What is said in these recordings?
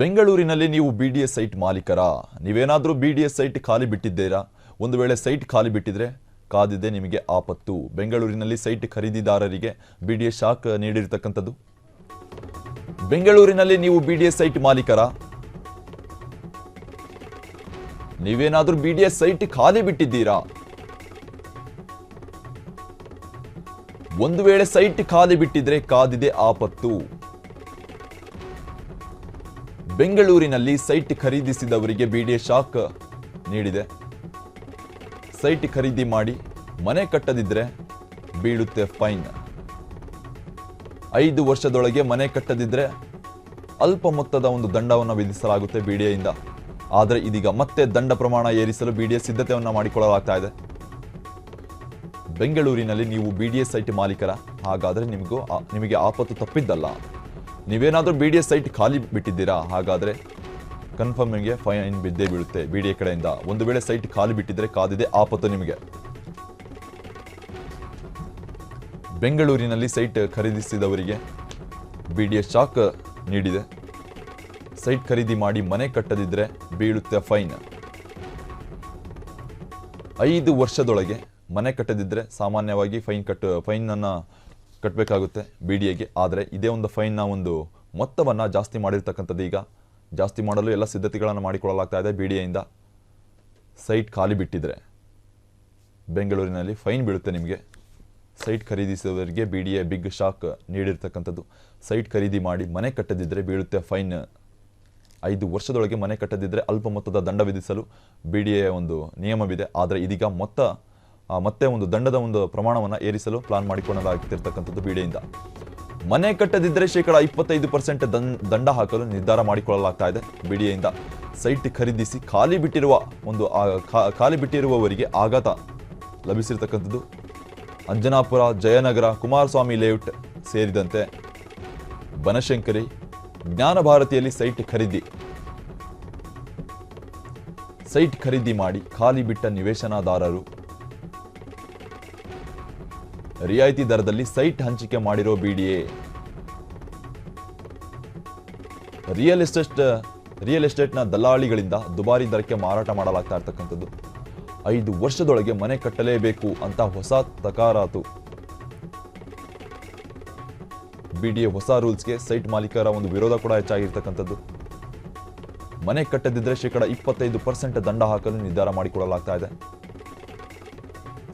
ಬೆಂಗಳೂರಿನಲ್ಲಿ ನೀವು B D S site ಮಾಲೀಕರ? ನೀವೇನಾದರೂ ಬಿ ಡಿ ಎಸ್ ಸೈಟ್ ಖಾಲಿ ಬಿಟ್ಟಿದ್ದೀರಾ? ಒಂದು ವೇಳೆ ಸೈಟ್ ಖಾಲಿ ಬಿಟ್ಟಿದ್ರೆ ಕಾದಿದೆ ನಿಮಗೆ ಆಪತ್ತು. ಬೆಂಗಳೂರಿನಲ್ಲಿ ಸೈಟ್ ಖರೀದಿದಾರರಿಗೆ ಬಿ ಡಿ ಎಸ್ ಶಾಕ್ ನೀಡಿರ್ತಕ್ಕಂಥದ್ದು. ಬೆಂಗಳೂರಿನಲ್ಲಿ ನೀವು ಬಿ ಡಿ ಎಸ್ ಸೈಟ್ ಮಾಲೀಕರ? ನೀವೇನಾದರೂ ಬಿ ಡಿ ಎಸ್ ಸೈಟ್ ಖಾಲಿ ಬಿಟ್ಟಿದ್ದೀರಾ? ಒಂದು ವೇಳೆ ಸೈಟ್ ಖಾಲಿ ಬಿಟ್ಟಿದ್ರೆ ಕಾದಿದೆ ಆಪತ್ತು. ಬೆಂಗಳೂರಿನಲ್ಲಿ ಸೈಟ್ ಖರೀದಿಸಿದವರಿಗೆ ಬಿಡಿಎ ಶಾಕ್ ನೀಡಿದೆ. ಸೈಟ್ ಖರೀದಿ ಮಾಡಿ ಮನೆ ಕಟ್ಟದಿದ್ರೆ ಬೀಳುತ್ತೆ ಫೈನ್. ಐದು ವರ್ಷದೊಳಗೆ ಮನೆ ಕಟ್ಟದಿದ್ರೆ ಅಲ್ಪ ಮೊತ್ತದ ಒಂದು ದಂಡವನ್ನು ವಿಧಿಸಲಾಗುತ್ತೆ ಬಿಡಿಎಯಿಂದ ಆದರೆ ಇದೀಗ ಮತ್ತೆ ದಂಡ ಪ್ರಮಾಣ ಏರಿಸಲು ಬಿಡಿಎ ಸಿದ್ಧತೆಯನ್ನು ಮಾಡಿಕೊಳ್ಳಲಾಗ್ತಾ ಇದೆ. ಬೆಂಗಳೂರಿನಲ್ಲಿ ನೀವು ಬಿ ಡಿ ಎಸ್ ಸೈಟ್ ಮಾಲೀಕರ, ಹಾಗಾದರೆ ನಿಮಗೂ ನಿಮಗೆ ಆಪತ್ತು ತಪ್ಪಿದ್ದಲ್ಲ. ನೀವೇನಾದರೂ ಬಿ ಡಿ ಎಸ್ ಸೈಟ್ ಖಾಲಿ ಬಿಟ್ಟಿದ್ದೀರಾ? ಹಾಗಾದರೆ ಕನ್ಫರ್ಮ್ ನಿಮಗೆ ಫೈನ್ ಬಿದ್ದೇ ಬೀಳುತ್ತೆ ಬಿ ಡಿ ಎ ಕಡೆಯಿಂದ. ಒಂದು ವೇಳೆ ಸೈಟ್ ಖಾಲಿ ಬಿಟ್ಟಿದ್ರೆ ಕಾದಿದೆ ಆಪತ್ತು ನಿಮಗೆ. ಬೆಂಗಳೂರಿನಲ್ಲಿ ಸೈಟ್ ಖರೀದಿಸಿದವರಿಗೆ ಬಿ ಡಿ ಎಸ್ ಶಾಕ್ ನೀಡಿದೆ. ಸೈಟ್ ಖರೀದಿ ಮಾಡಿ ಮನೆ ಕಟ್ಟದಿದ್ರೆ ಬೀಳುತ್ತೆ ಫೈನ್ ಐದು ವರ್ಷದೊಳಗೆ ಮನೆ ಕಟ್ಟದಿದ್ರೆ ಸಾಮಾನ್ಯವಾಗಿ ಫೈನ್ ಕಟ್ಟು ಫೈನನ್ನು ಕಟ್ಟಬೇಕಾಗುತ್ತೆ ಬಿ ಡಿ ಎಗೆ ಆದರೆ ಇದೇ ಒಂದು ಫೈನ್ನ ಒಂದು ಮೊತ್ತವನ್ನು ಜಾಸ್ತಿ ಮಾಡಿರ್ತಕ್ಕಂಥದ್ದು ಈಗ. ಜಾಸ್ತಿ ಮಾಡಲು ಎಲ್ಲ ಸಿದ್ಧತೆಗಳನ್ನು ಮಾಡಿಕೊಳ್ಳಲಾಗ್ತಾ ಇದೆ ಬಿ ಡಿ ಎಯಿಂದ ಸೈಟ್ ಖಾಲಿ ಬಿಟ್ಟಿದ್ರೆ ಬೆಂಗಳೂರಿನಲ್ಲಿ ಫೈನ್ ಬೀಳುತ್ತೆ ನಿಮಗೆ. Site ಖರೀದಿಸಿದವರಿಗೆ B D A big shock ನೀಡಿರ್ತಕ್ಕಂಥದ್ದು. Site ಖರೀದಿ ಮಾಡಿ ಮನೆ ಕಟ್ಟದಿದ್ದರೆ ಬೀಳುತ್ತೆ ಫೈನ್ ಐದು ವರ್ಷದೊಳಗೆ ಮನೆ ಕಟ್ಟದಿದ್ದರೆ ಅಲ್ಪ ಮೊತ್ತದ ದಂಡ ವಿಧಿಸಲು ಬಿ ಡಿ ಎ ಒಂದು ನಿಯಮವಿದೆ. ಆದರೆ ಇದೀಗ ಮೊತ್ತ ಮತ್ತೆ ಒಂದು ದಂಡದ ಒಂದು ಪ್ರಮಾಣವನ್ನು ಏರಿಸಲು ಪ್ಲಾನ್ ಮಾಡಿಕೊಳ್ಳಲಾಗ್ತಿರ್ತಕ್ಕಂಥದ್ದು ಬಿಡೆಯಿಂದ. ಮನೆ ಕಟ್ಟದಿದ್ದರೆ ಶೇಕಡ ಇಪ್ಪತ್ತೈದು ಪರ್ಸೆಂಟ್ ದಂಡ ಹಾಕಲು ನಿರ್ಧಾರ ಮಾಡಿಕೊಳ್ಳಲಾಗ್ತಾ ಇದೆ ಬಿಡಿಯಿಂದ. ಸೈಟ್ ಖರೀದಿಸಿ ಖಾಲಿ ಬಿಟ್ಟಿರುವ ಒಂದು ಖಾಲಿ ಬಿಟ್ಟಿರುವವರಿಗೆ ಆಘಾತ ಲಭಿಸಿರ್ತಕ್ಕಂಥದ್ದು. ಅಂಜನಾಪುರ, ಜಯನಗರ, ಕುಮಾರಸ್ವಾಮಿ ಲೇಔಟ್ ಸೇರಿದಂತೆ ಬನಶಂಕರಿ ಜ್ಞಾನ ಭಾರತಿಯಲ್ಲಿ ಸೈಟ್ ಖರೀದಿ. ಸೈಟ್ ಖರೀದಿ ಮಾಡಿ ಖಾಲಿ ಬಿಟ್ಟ ನಿವೇಶನದಾರರು ರಿಯಾಯಿತಿ ದರದಲ್ಲಿ ಸೈಟ್ ಹಂಚಿಕೆ ಮಾಡಿರೋ ಬಿಡಿಎ. ರಿಯಲ್ ಎಸ್ಟೇಟ್, ರಿಯಲ್ ಎಸ್ಟೇಟ್ನ ದಲ್ಲಾಳಿಗಳಿಂದ ದುಬಾರಿ ದರಕ್ಕೆ ಮಾರಾಟ ಮಾಡಲಾಗ್ತಾ ಇರ್ತಕ್ಕಂಥದ್ದು. ಐದು ವರ್ಷದೊಳಗೆ ಮನೆ ಕಟ್ಟಲೇಬೇಕು ಅಂತ ಹೊಸ ತಕಾರಾತು. ಬಿಡಿಎ ಹೊಸ ರೂಲ್ಸ್ಗೆ ಸೈಟ್ ಮಾಲೀಕರ ಒಂದು ವಿರೋಧ ಕೂಡ ಹೆಚ್ಚಾಗಿರ್ತಕ್ಕಂಥದ್ದು. ಮನೆ ಕಟ್ಟದಿದ್ರೆ ಶೇಕಡ ಇಪ್ಪತ್ತೈದು ಪರ್ಸೆಂಟ್ ದಂಡ ಹಾಕಲು ನಿರ್ಧಾರ ಮಾಡಿಕೊಳ್ಳಲಾಗ್ತಾ ಇದೆ.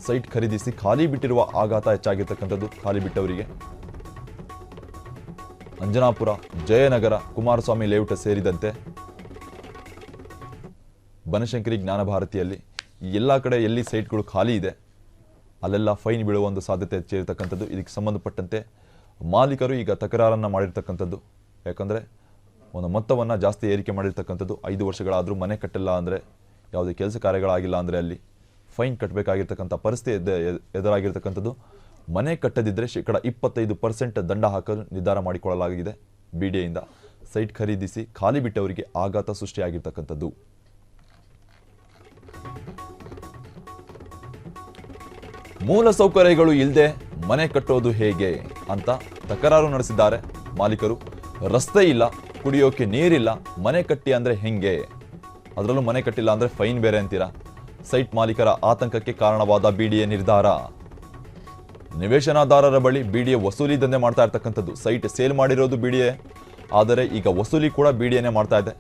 ಸೈಟ್ ಖರೀದಿಸಿ ಖಾಲಿ ಬಿಟ್ಟಿರುವ ಆಘಾತ ಹೆಚ್ಚಾಗಿರ್ತಕ್ಕಂಥದ್ದು ಖಾಲಿ ಬಿಟ್ಟವರಿಗೆ. ಅಂಜನಾಪುರ, ಜಯನಗರ, ಕುಮಾರಸ್ವಾಮಿ ಲೇಔಟ್ ಸೇರಿದಂತೆ ಬನಶಂಕರಿ ಜ್ಞಾನಭಾರತಿಯಲ್ಲಿ ಎಲ್ಲ ಕಡೆ ಎಲ್ಲಿ ಸೈಟ್ಗಳು ಖಾಲಿ ಇದೆ, ಅಲ್ಲೆಲ್ಲ ಫೈನ್ ಬೀಳುವ ಒಂದು ಸಾಧ್ಯತೆ ಹೆಚ್ಚಿರತಕ್ಕಂಥದ್ದು ಇದಕ್ಕೆ ಸಂಬಂಧಪಟ್ಟಂತೆ ಮಾಲೀಕರು ಈಗ ತಕರಾರನ್ನು ಮಾಡಿರ್ತಕ್ಕಂಥದ್ದು. ಯಾಕಂದರೆ ಒಂದು ಮೊತ್ತವನ್ನು ಜಾಸ್ತಿ ಏರಿಕೆ ಮಾಡಿರ್ತಕ್ಕಂಥದ್ದು ಐದು ವರ್ಷಗಳಾದರೂ ಮನೆ ಕಟ್ಟಿಲ್ಲ ಅಂದರೆ, ಯಾವುದೇ ಕೆಲಸ ಕಾರ್ಯಗಳಾಗಿಲ್ಲ ಅಂದರೆ ಅಲ್ಲಿ ಫೈನ್ ಕಟ್ಟಬೇಕಾಗಿರ್ತಕ್ಕಂಥ ಪರಿಸ್ಥಿತಿ ಎದ- ಎದುರಾಗಿರ್ತಕ್ಕಂಥದ್ದು, ಮನೆ ಕಟ್ಟದಿದ್ದರೆ ಶೇಕಡ ಇಪ್ಪತ್ತೈದು ಪರ್ಸೆಂಟ್ ದಂಡ ಹಾಕಲು ನಿರ್ಧಾರ ಮಾಡಿಕೊಳ್ಳಲಾಗಿದೆ ಬಿ ಡಿ ಎಯಿಂದ ಸೈಟ್ ಖರೀದಿಸಿ ಖಾಲಿ ಬಿಟ್ಟವರಿಗೆ ಆಘಾತ ಸೃಷ್ಟಿಯಾಗಿರ್ತಕ್ಕಂಥದ್ದು. ಮೂಲ ಸೌಕರ್ಯಗಳು ಇಲ್ಲದೆ ಮನೆ ಕಟ್ಟೋದು ಹೇಗೆ ಅಂತ ತಕರಾರು ನಡೆಸಿದ್ದಾರೆ ಮಾಲೀಕರು. ರಸ್ತೆ ಇಲ್ಲ, ಕುಡಿಯೋಕೆ ನೀರಿಲ್ಲ, ಮನೆ ಕಟ್ಟಿ ಅಂದ್ರೆ ಹೆಂಗೆ? ಅದರಲ್ಲೂ ಮನೆ ಕಟ್ಟಿಲ್ಲ ಅಂದ್ರೆ ಫೈನ್ ಬೇರೆ ಅಂತೀರಾ? ಸೈಟ್ ಮಾಲೀಕರ ಆತಂಕಕ್ಕೆ ಕಾರಣವಾದ ಬಿಡಿಎ ನಿರ್ಧಾರ. ನಿವೇಶನದಾರರ ಬಳಿ ಬಿಡಿಎ ವಸೂಲಿ ದಂಧೆ ಮಾಡ್ತಾ ಇರ್ತಕ್ಕಂಥದ್ದು. ಸೈಟ್ ಸೇಲ್ ಮಾಡಿರೋದು ಬಿಡಿಎ. ಆದರೆ ಈಗ ವಸೂಲಿ ಕೂಡ ಬಿಡಿಎನೇ ಮಾಡ್ತಾ ಇದೆ.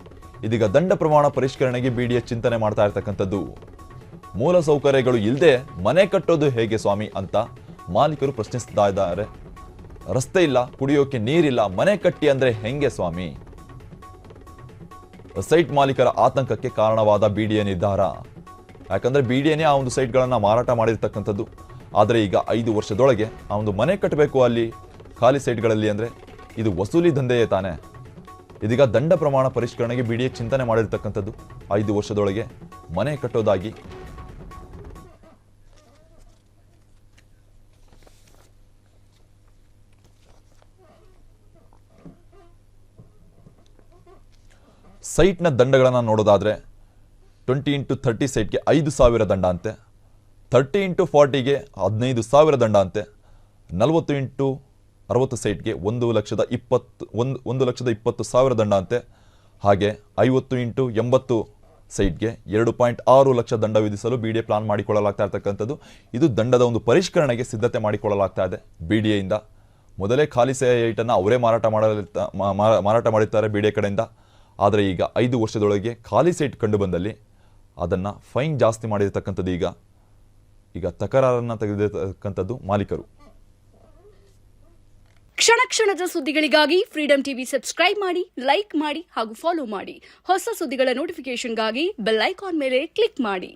ಇದೀಗ ದಂಡ ಪ್ರಮಾಣ ಪರಿಷ್ಕರಣೆಗೆ ಬಿಡಿಎ ಚಿಂತನೆ ಮಾಡ್ತಾ ಇರ್ತಕ್ಕಂಥದ್ದು. ಮೂಲ ಸೌಕರ್ಯಗಳು ಇಲ್ಲದೆ ಮನೆ ಕಟ್ಟೋದು ಹೇಗೆ ಸ್ವಾಮಿ ಅಂತ ಮಾಲೀಕರು ಪ್ರಶ್ನಿಸ್ತಾ ಇದ್ದಾರೆ. ರಸ್ತೆ ಇಲ್ಲ, ಕುಡಿಯೋಕೆ ನೀರಿಲ್ಲ, ಮನೆ ಕಟ್ಟಿ ಅಂದ್ರೆ ಹೆಂಗೆ ಸ್ವಾಮಿ? ಸೈಟ್ ಮಾಲೀಕರ ಆತಂಕಕ್ಕೆ ಕಾರಣವಾದ ಬಿಡಿಎ ನಿರ್ಧಾರ. ಯಾಕಂದ್ರೆ ಎನೇ ಆ ಒಂದು ಸೈಟ್ಗಳನ್ನು ಮಾರಾಟ ಮಾಡಿರ್ತಕ್ಕಂಥದ್ದು. ಆದರೆ ಈಗ ಐದು ವರ್ಷದೊಳಗೆ ಆ ಒಂದು ಮನೆ ಕಟ್ಟಬೇಕು ಅಲ್ಲಿ, ಖಾಲಿ ಸೈಟ್ಗಳಲ್ಲಿ ಅಂದ್ರೆ ಇದು ವಸೂಲಿ ದಂಧೆಯೇ ತಾನೆ. ಇದೀಗ ದಂಡ ಪ್ರಮಾಣ ಪರಿಷ್ಕರಣೆಗೆ ಬಿಡಿಎ ಚಿಂತನೆ ಮಾಡಿರ್ತಕ್ಕಂಥದ್ದು. ಐದು ವರ್ಷದೊಳಗೆ ಮನೆ ಕಟ್ಟೋದಾಗಿ. ಸೈಟ್ನ ದಂಡಗಳನ್ನು ನೋಡೋದಾದ್ರೆ ಟ್ವೆಂಟಿ ಇಂಟು ಥರ್ಟಿ ಸೈಟ್ಗೆ ಐದು ಸಾವಿರ ದಂಡ ಅಂತೆ. ಥರ್ಟಿ ಇಂಟು ಫಾರ್ಟಿಗೆ ಹದಿನೈದು ಸಾವಿರ ದಂಡ ಅಂತೆ. ನಲವತ್ತು ಇಂಟು ಅರವತ್ತು ಸೈಟ್ಗೆ ಒಂದು ಲಕ್ಷದ ಇಪ್ಪತ್ತು, ಒಂದು ಒಂದು ಲಕ್ಷದ ಇಪ್ಪತ್ತು ಸಾವಿರ ದಂಡ ಅಂತೆ. ಹಾಗೆ ಐವತ್ತು ಇಂಟು ಎಂಬತ್ತು ಸೈಟ್ಗೆ ಎರಡು ಪಾಯಿಂಟ್ ಆರು ಲಕ್ಷ ದಂಡ ವಿಧಿಸಲು ಬಿ ಡಿ ಎ ಪ್ಲಾನ್ ಮಾಡಿಕೊಳ್ಳಲಾಗ್ತಾ ಇರ್ತಕ್ಕಂಥದ್ದು. ಇದು ದಂಡದ ಒಂದು ಪರಿಷ್ಕರಣೆಗೆ ಸಿದ್ಧತೆ ಮಾಡಿಕೊಳ್ಳಲಾಗ್ತಾ ಇದೆ ಬಿ ಡಿ ಎಯಿಂದ ಮೊದಲೇ ಖಾಲಿ ಸೈಟನ್ನು ಅವರೇ ಮಾರಾಟ ಮಾಡಲಿರ್ತ ಮಾರಾಟ ಮಾಡಿರ್ತಾರೆ ಬಿ ಡಿ ಎ ಕಡೆಯಿಂದ. ಆದರೆ ಈಗ ಐದು ವರ್ಷದೊಳಗೆ ಖಾಲಿ ಸೈಟ್ ಕಂಡು ಬಂದಲ್ಲಿ ಅದನ್ನು ಫೈನ್ ಜಾಸ್ತಿ ಮಾಡಿರ್ತಕ್ಕಂಥದ್ದು ಈಗ ಈಗ ತಕರಾರನ್ನು ತೆಗೆದಿರತಕ್ಕಂಥದ್ದು ಮಾಲೀಕರು. ಕ್ಷಣ ಕ್ಷಣದ ಸುದ್ದಿಗಳಿಗಾಗಿ ಫ್ರೀಡಂ ಟಿವಿ ಸಬ್ಸ್ಕ್ರೈಬ್ ಮಾಡಿ ಲೈಕ್ ಮಾಡಿ ಹಾಗೂ ಫಾಲೋ ಮಾಡಿ. ಹೊಸ ಸುದ್ದಿಗಳ ನೋಟಿಫಿಕೇಶನ್ಗಾಗಿ ಬೆಲ್ ಐಕಾನ್ ಮೇಲೆ ಕ್ಲಿಕ್ ಮಾಡಿ.